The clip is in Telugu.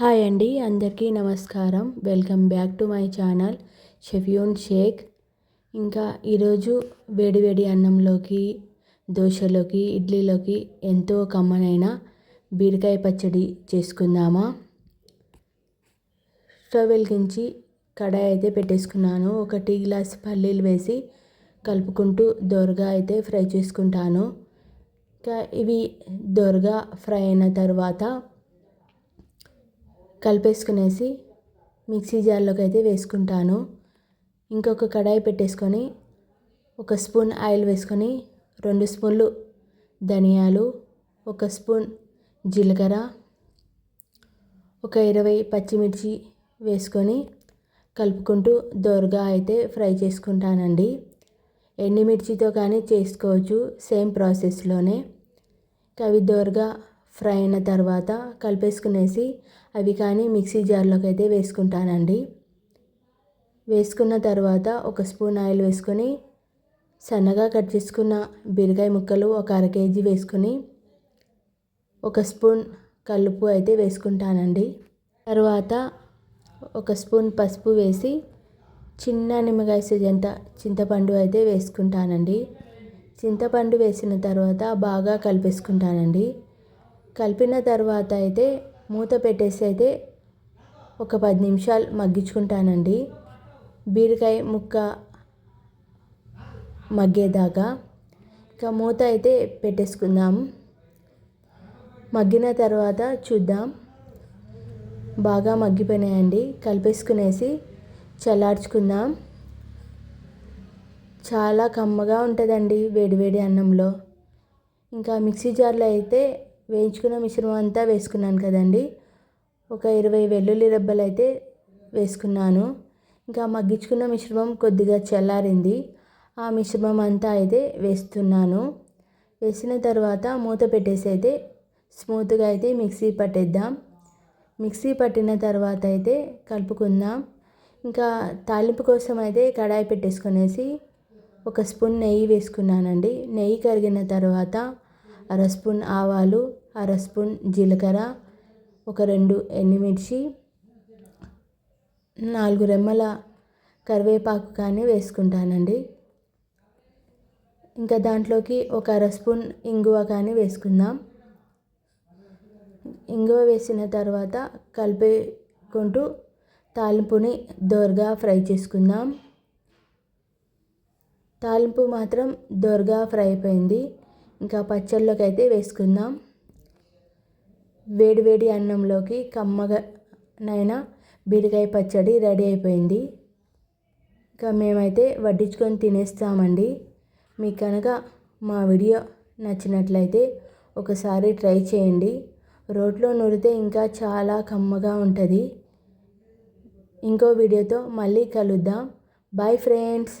హాయ్ అండి అందరికీ నమస్కారం. Welcome back to my channel షెఫియోన్ Shaik. ఇంకా ఈరోజు వేడివేడి అన్నంలోకి దోశలోకి ఇడ్లీలోకి ఎంతో కమ్మనైన బీరకాయ పచ్చడి చేసుకుందామా? స్టవ్ వెలిగించి కడాయి అయితే పెట్టేసుకున్నాను. ఒక టీ గ్లాస్ పల్లీలు వేసి కలుపుకుంటూ దోరగా అయితే ఫ్రై చేసుకుంటాను. ఇంకా ఇవి దోరగా ఫ్రై అయిన తర్వాత కలిపేసుకునేసి మిక్సీ జార్లోకి అయితే వేసుకుంటాను. ఇంకొక కడాయి పెట్టేసుకొని ఒక స్పూన్ ఆయిల్ వేసుకొని రెండు స్పూన్లు ధనియాలు ఒక స్పూన్ జీలకర్ర ఒక ఇరవై పచ్చిమిర్చి వేసుకొని కలుపుకుంటూ దోరగా అయితే ఫ్రై చేసుకుంటానండి. ఎండిమిర్చితో కానీ చేసుకోవచ్చు సేమ్ ప్రాసెస్లోనే. అవి దోరగా ఫ్రై అయిన తర్వాత కలిపేసుకునేసి అవి కానీ మిక్సీ జార్లోకి అయితే వేసుకుంటానండి. వేసుకున్న తర్వాత ఒక స్పూన్ ఆయిల్ వేసుకొని సన్నగా కట్ చేసుకున్న బీరకాయ ముక్కలు ఒక అర కేజీ వేసుకొని ఒక స్పూన్ కలుపు అయితే వేసుకుంటానండి. తర్వాత ఒక స్పూన్ పసుపు వేసి చిన్న నిమ్మకాయ సజంత చింతపండు అయితే వేసుకుంటానండి. చింతపండు వేసిన తర్వాత బాగా కలిపేసుకుంటానండి. కలిపిన తర్వాత అయితే మూత పెట్టేసి అయితే ఒక పది నిమిషాలు మగ్గించుకుంటానండి. బీరకాయ ముక్క మగ్గేదాకా ఇక మూత అయితే పెట్టేసుకుందాం. మగ్గిన తర్వాత చూద్దాం. బాగా మగ్గిపోయినాయండి. కలిపేసుకునేసి చల్లార్చుకుందాం. చాలా కమ్మగా ఉంటుందండి వేడివేడి అన్నంలో. ఇంకా మిక్సీ జార్లో అయితే వేయించుకున్న మిశ్రమం అంతా వేసుకున్నాను కదండి. ఒక ఇరవై వెల్లుల్లి రెబ్బలు అయితే వేసుకున్నాను. ఇంకా మగ్గించుకున్న మిశ్రమం కొద్దిగా చల్లారింది. ఆ మిశ్రమం అంతా అయితే వేస్తున్నాను. వేసిన తర్వాత మూత పెట్టేసి అయితే స్మూత్గా అయితే మిక్సీ పట్టేద్దాం. మిక్సీ పట్టిన తర్వాత అయితే కలుపుకుందాం. ఇంకా తాలింపు కోసం అయితే కడాయి పెట్టేసుకునేసి ఒక స్పూన్ నెయ్యి వేసుకున్నానండి. నెయ్యి కరిగిన తర్వాత అర స్పూన్ ఆవాలు అర స్పూన్ జీలకర్ర ఒక రెండు ఎండుమిర్చి నాలుగు రెమ్మల కరివేపాకు కానీ వేసుకుంటానండి. ఇంకా దాంట్లోకి ఒక అర స్పూన్ ఇంగువ కానీ వేసుకుందాం. ఇంగువ వేసిన తర్వాత కలిపేకుంటూ తాలింపుని దోరగా ఫ్రై చేసుకుందాం. తాలింపు మాత్రం దోరగా ఫ్రై అయిపోయింది. ఇంకా పచ్చళ్ళలోకి అయితే వేసుకుందాం. వేడివేడి అన్నంలోకి కమ్మగా నైనా బీరకాయ పచ్చడి రెడీ అయిపోయింది. ఇంకా మేమైతే వడ్డించుకొని తినేస్తామండి. మీకు కనుక మా వీడియో నచ్చినట్లయితే ఒకసారి ట్రై చేయండి. రోట్లో నూరితే ఇంకా చాలా కమ్మగా ఉంటుంది. ఇంకో వీడియోతో మళ్ళీ కలుద్దాం. Bye friends.